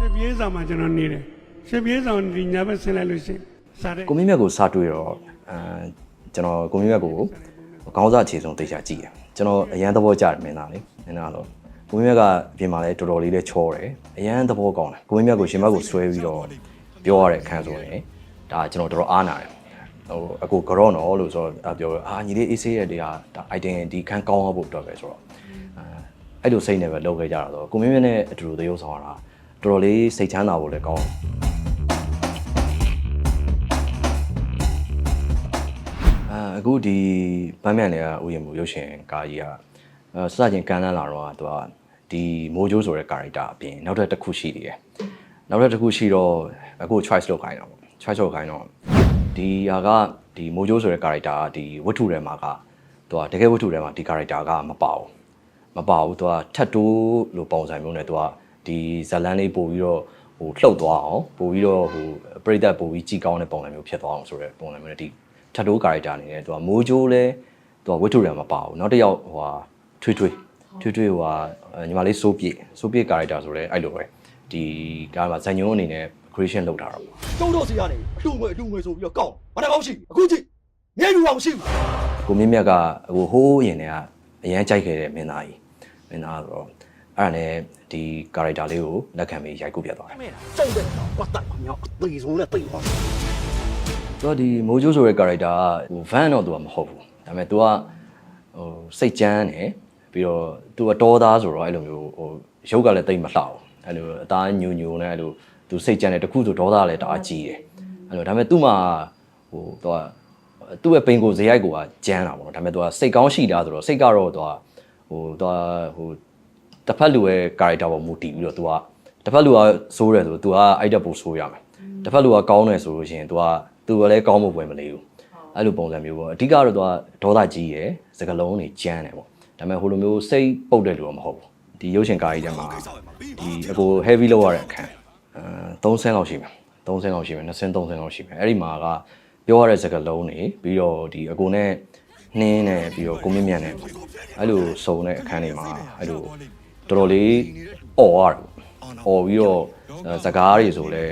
ရှစ်ပြေးဆောင်မှာကျွန်တော်နေတယ်ရှစ်ပြေးဆောင်ဒီညာဘက်ဆင်းလိုက်လို့ရှိရင်စားတဲ့ကိုမြင့်မြတ်ကိုစတွေ့တော့အဲကျွန်တော်ကိုမြင့်မြတ်ကိုခေါင်းစားအခြေဆုံးတိတ်ချကြည့်တယ်ကျွန်တော်အရန်သဘောကျတယ်မင်းသားလေမင်းသားတော့ကိုမြင့်မြတ်ကအပြင်မှာလည်းတော်တော်လေးလည်းချောတယ်အရန်သဘောကောင်းတယ်ကိုမြင့်မြတ်ကိုရှင်ဘက်ကိုဆွဲပြီးတော့ပြောရတဲ့အခန်းဆိုရင်ဒါကျွန်တော်တော်တော်အားနာတယ်ဟိုအကိုကြောနော်လို့ဆိုတော့ပြောအာညီလေးအေးဆေးရဲ့တရားဒါ item ဒီခန်းကောင်းအောင်ဖို့အတွက်ပဲဆိုတော့အဲအဲ့လိုစိတ်နဲ့ပဲလုပ်ခဲ့ကြတာဆိုကိုမြင့်မြတ်နဲ့အတူတူသရုပ်ဆောင်ရတာ တော်တော်လေးစိတ်ချမ်းသာဖို့လည်းကောင်းတယ်အာအခုဒီပန်းမြန်တွေကဥယျာဉ်မှုရုပ်ရှင်ကာကြီးကအဲစစချင်းကန်လန်းလာတော့သူကဒီမိုးဂျိုးဆိုတဲ့ character အပြင်နောက်ထပ်တစ်ခုရှိသေးတယ်နောက်ထပ်တစ်ခုရှိတော့အခု choice လုပ်ခိုင်းတော့ပေါ့ choice လုပ်ခိုင်းတော့ဒီဟာကဒီမိုးဂျိုးဆိုတဲ့ character ကဒီဝတ္ထုထဲမှာကသူကတကယ်ဝတ္ထုထဲမှာဒီ character ကမပါဘူးမပါဘူးသူကထတ်တိုးလို့ပုံစံမျိုးနဲ့သူက ဒီဇလန်းလေးပို့ပြီးတော့ဟိုလှုပ်သွားအောင်ပို့ပြီးတော့ဟိုပရိသတ်ပို့ပြီးကြည်ကောင်းတဲ့ပုံစံမျိုးဖြစ်သွားအောင်ဆိုတဲ့ပုံစံမျိုးနဲ့ဒီထတ်တိုး character အနေနဲ့သူကမိုးဂျိုးလဲသူကဝတ္ထုထဲမှာမပါဘူးနောက်တစ်ယောက်ဟိုဟာထွေးထွေးထွေးထွေးဟိုဟာညီမလေးစိုးပြေစိုးပြေ character ဆိုလဲအဲ့လိုပဲဒီကားမှာဇန်ညုံအနေနဲ့ creation လုပ်တာတော့တုံးတော့စီကနေအတူငွေအတူငွေဆိုပြီးတော့ကောက်ဘာတကောင်းရှိအခုကြည့်ငယ်လူအောင်ရှိဘူးကိုမြင့်မြတ်ကဟိုဟိုးရင်တည်းကအရန်ကြိုက်ခဲ့တဲ့မင်းသားကြီးမင်းသားဆိုတော့ အဲ့ဒါနဲ့ဒီ character လေးကိုလက်ခံပြီးရိုက်ကူးပြတ်သွားတယ် စိတ်တဲ့ကွာတက်ပါမြောက်အသေးဆုံးနဲ့တိတ်သွား သူကဒီမိုးဂျိုးဆိုတဲ့ character ကဟို van တော့သူကမဟုတ်ဘူးဒါပေမဲ့ तू ကဟိုစိတ်ကြမ်းတယ်ပြီးတော့ तू ကတောသားဆိုတော့အဲ့လိုမျိုးဟိုရုပ်ကလည်းတိတ်မလှဘူးအဲ့လိုအသားညူညူနဲ့အဲ့လို तू စိတ်ကြမ်းတယ်တခုဆိုဒေါသလည်းတအားကြီးတယ်အဲ့လိုဒါပေမဲ့ तू မှာဟို तू ကသူ့ရဲ့ပိန်ကိုဇေယိုက်ကိုကကြမ်းတာပေါ့နော်ဒါပေမဲ့ तू ကစိတ်ကောင်းရှိတာဆိုတော့စိတ်ကတော့ तू ကဟို तू ကဟို တစ်ဖက်လူရဲ့ character ပေါ်မူတည်ပြီးတော့ तू ကတစ်ဖက်လူကစိုးတယ်ဆို तू ကအဲ့တက်ပိုဆိုးရမယ်တစ်ဖက်လူကကောင်းတယ်ဆိုလို့ရှိရင် तू က तू ကလည်းကောင်းဖို့ပွဲမလေးဘူးအဲ့လိုပုံစံမျိုးပေါ့အဓိကတော့ तू ကဒေါသကြီးရယ်စကလုံးတွေကြမ်းတယ်ပေါ့ဒါပေမဲ့ဟိုလိုမျိုးစိတ်ပုတ်တဲ့လူတော့မဟုတ်ဘူးဒီရုပ်ရှင်ကားကြီးထဲမှာဒီအကို heavy လောက်ရတဲ့အခန်းအဲ3ဆင်းလောက်ရှိမယ်3ဆင်းလောက်ရှိမယ်2ဆင်း3ဆင်းလောက်ရှိမယ်အဲ့ဒီမှာကပြောရတဲ့စကလုံးတွေပြီးတော့ဒီအကိုနဲ့နှင်းနဲ့ပြီးတော့ကိုမြင့်မြတ်နဲ့အဲ့လိုစုံတဲ့အခန်းတွေမှာအဲ့လို တော်တော်လေးអော်ရတယ်អော်ပြီးတော့အဲစကားတွေဆိုလဲ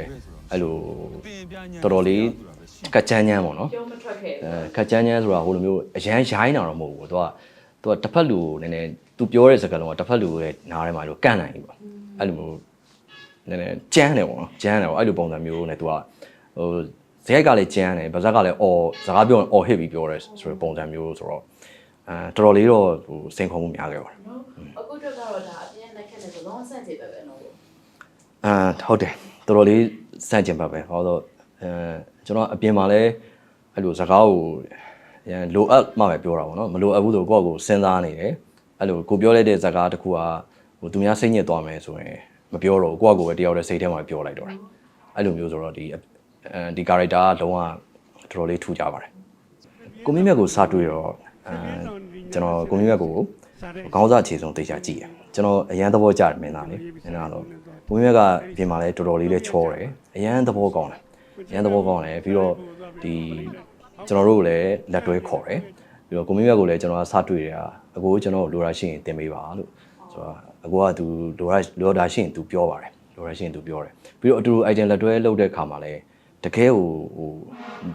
အဲ့လိုတော်တော်လေးကကြမ်းကြမ်းပေါ့နော်ပြောမထွက်ခဲ့အဲခက်ချမ်းချမ်းဆိုတာဟိုလိုမျိုးအရန်ရိုင်းတာတော့မဟုတ်ဘူးသူကသူကတစ်ဖက်လူကိုနည်းနည်းသူပြောတဲ့စကားလုံးကတစ်ဖက်လူရဲ့နားထဲမှာလို့ကန့်နိုင်ပြီပေါ့အဲ့လိုမျိုးနည်းနည်းကြမ်းတယ်ပေါ့နော်ကြမ်းတယ်ပေါ့အဲ့လိုပုံစံမျိုးနဲ့သူကဟိုဇရိုက်ကလည်းကြမ်းတယ်ဗဇက်ကလည်းအော်စကားပြောရင်အော်ဟစ်ပြီးပြောတယ်ဆိုတဲ့ပုံစံမျိုးဆိုတော့အဲတော်တော်လေးတော့ဟိုစိန်ခေါ်မှုများခဲ့ပါတယ်နော်အခုတော့ကတော့ဒါ အပြင်းလိုက်ခဲ့နေဆိုလုံးဝဆန့်ကျင်ပဲပဲနော်အာဟုတ်တယ်တော်တော်လေးစန့်ကျင်ပါပဲဟောတော့အဲကျွန်တော်အပြင်မှာလည်းအဲ့လိုစကားကိုရန်လိုအပ်မှပဲပြောတာပေါ့နော်မလိုအပ်ဘူးဆိုကိုယ့်ကိုယ်စဉ်းစားနေတယ်အဲ့လိုကိုပြောလိုက်တဲ့စကားတစ်ခုကဟိုသူများစိတ်ညစ်သွားမယ်ဆိုရင်မပြောတော့ဘူးကိုယ့်ကိုယ်ပဲတယောက်တည်းစိတ်ထဲမှာပြောလိုက်တော့တာအဲ့လိုမျိုးဆိုတော့ဒီအဲဒီ character ကလုံးဝတော်တော်လေးထူကြပါတယ်ကိုမြင့်မြတ်ကိုစတွေ့တော့အဲကျွန်တော်ကိုမြင့်မြတ်ကိုစားတဲ့ခေါင်းစားအခြေဆုံးတိတ်ချကြည့်တယ် ကျွန်တော်အရန်သဘောကျတယ်မင်းသားလေမင်းသားတော့ဘုန်းကြီးကပြင်မှာလဲတော်တော်လေးလဲချောတယ်အရန်သဘောကောင်းတယ်အရန်သဘောကောင်းတယ်ပြီးတော့ဒီကျွန်တော်တို့ကိုလည်းလက်တွဲခေါ်တယ်ပြီးတော့ကိုမင်းမြတ်ကိုလည်းကျွန်တော်ကစတွေ့တယ်အကိုကျွန်တော်လိုရာရှိရင်တင်ပေးပါလို့ဆိုတော့အကိုကသူလိုရာလိုရာရှိရင်သူပြောပါတယ်လိုရာရှိရင်သူပြောတယ်ပြီးတော့အတူတူ item လက်တွဲလုပ်တဲ့ခါမှာလဲတကယ်ဟိုဟို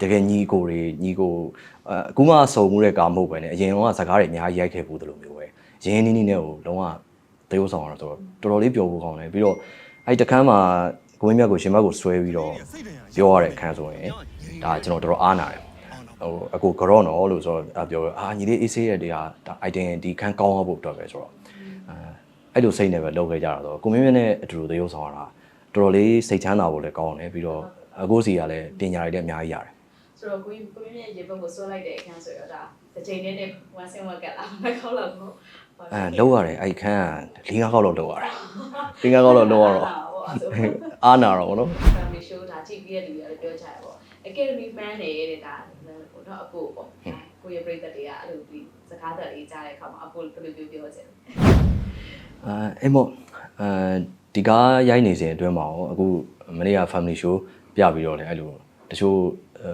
တကယ်ညီကိုတွေညီကိုအအခုမှစုံမှုတဲ့ကာမဟုတ်ပဲねအရင်ကစကားတွေအများကြီးရိုက်ခဲ့ဘူးတလို့မျိုးပဲရင်းနှီးနှီးနဲ့ဟိုလုံးဝ တရုပ်ဆောင်ရတော့တော်တော်လေးပျော်ဖို့ကောင်းတယ်ပြီးတော့အဲ့တခန်းမှာကိုမင်းမြတ်ကိုရှင်မတ်ကိုဆွဲပြီးတော့ပြောရတဲ့အခန်းဆိုရင်ဒါကျွန်တော်တော်တော်အားနာတယ်ဟိုအကိုကြောနော်လို့ဆိုတော့ပြောအာညီလေးအေးဆေးရဲ့တရားဒါ item ဒီခန်းကောင်းအောင်ဖို့အတွက်ပဲဆိုတော့အဲအဲ့လိုစိတ်နဲ့ပဲလုပ်ခဲ့ကြတာဆိုတော့ကိုမင်းမြတ်နဲ့အတူတူတရုပ်ဆောင်ရတာတော်တော်လေးစိတ်ချမ်းသာဖို့လည်းကောင်းတယ်ပြီးတော့အကိုစီကလည်းပညာတွေလည်းအများကြီးရတယ် ဆိုတော့ကိုကြီးကိုမြင့်ရဲ့ရေဘက်ကိုဆွဲလိုက်တဲ့အခန်းဆိုတော့ဒါတစ်ချိန်နဲ့နဲ့ဝမ်းစင်းဝက်ကလာမခေါက်တော့ဘူးအဲလောက်ရတယ်အဲ့ခန်းက၄၅ခေါက်လောက်လောက်ရတယ်၄၅ခေါက်လောက်လောက်ရတော့အားနာတော့ဗောနော် family show ဒါကြည့်ပြီးတဲ့လူတွေလည်းပြောကြရပေါ့ academy fan နေတဲ့ဒါဟိုတော့အကိုပေါ့ကိုရဲ့ပြိတ္တတွေကအဲ့လိုဒီစကားသက်လေးကြားတဲ့အခါမှာအကိုဘယ်လိုပြောပြောချင်အဲအဲ့မို့အဲဒီကားရိုက်နေစဉ်အတွင်းမှာရောအခုမနေ့က family show ပြပြီးတော့လေအဲ့လိုတချို့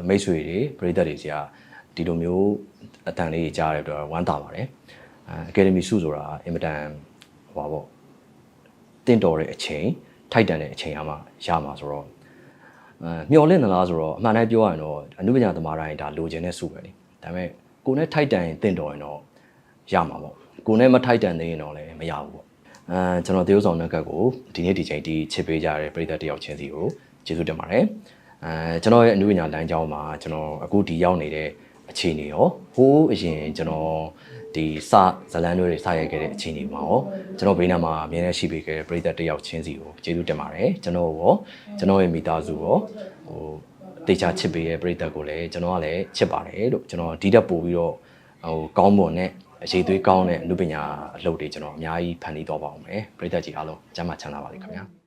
မိတ်ဆွေတွေပရိသတ်တွေကြီးကဒီလိုမျိုးအတန်လေးကြားရတဲ့အတွက်ဝမ်းသာပါတယ်အဲ academy စုဆိုတာအင်မတန်ဟိုပါပေါ့တင့်တော်တဲ့အချိန်ထိုက်တန်တဲ့အချိန်အမှရမှာဆိုတော့အဲမျော်လင့်သလားဆိုတော့အမှန်တမ်းပြောရရင်တော့အနုပညာသမားတိုင်းဒါလိုချင်တဲ့စုပဲလေဒါပေမဲ့ကိုယ်နဲ့ထိုက်တန်ရင်တင့်တော်ရင်တော့ရမှာပေါ့ကိုယ်နဲ့မထိုက်တန်သေးရင်တော့လည်းမရဘူးပေါ့အဲကျွန်တော်တေးဥဆောင်နှက်ကတ်ကိုဒီနေ့ဒီချိန်ဒီချစ်ပေးကြတဲ့ပရိသတ်တယောက်ချင်းစီကိုကျေးဇူးတင်ပါတယ် အဲကျွန်တော်ရဲ့အနုပညာလမ်းကြောင်းမှာကျွန်တော်အခုဒီရောက်နေတဲ့အခြေအနေရောဟိုးအရင်ကျွန်တော်ဒီစဇလန်တွေစရိုက်ခဲ့တဲ့အခြေအနေမှာရောကျွန်တော်ဘေးနားမှာအမြဲတမ်းရှိပေးခဲ့တဲ့ပရိသတ်တယောက်ချင်းစီကိုကျေးဇူးတင်ပါတယ်ကျွန်တော်ရောကျွန်တော်ရဲ့မိသားစုရောဟိုတေချာချစ်ပေးတဲ့ပရိသတ်ကိုလည်းကျွန်တော်ကလည်းချစ်ပါတယ်လို့ကျွန်တော်ဒီတက်ပို့ပြီးတော့ဟိုကောင်းမွန်တဲ့အရေးသွေးကောင်းတဲ့အမှုပညာအလုပ်တွေကျွန်တော်အများကြီးဖန်တီးတော့ပါအောင်မယ်ပရိသတ်ကြီးအားလုံးကျမ်းမာချမ်းသာပါစေခင်ဗျာ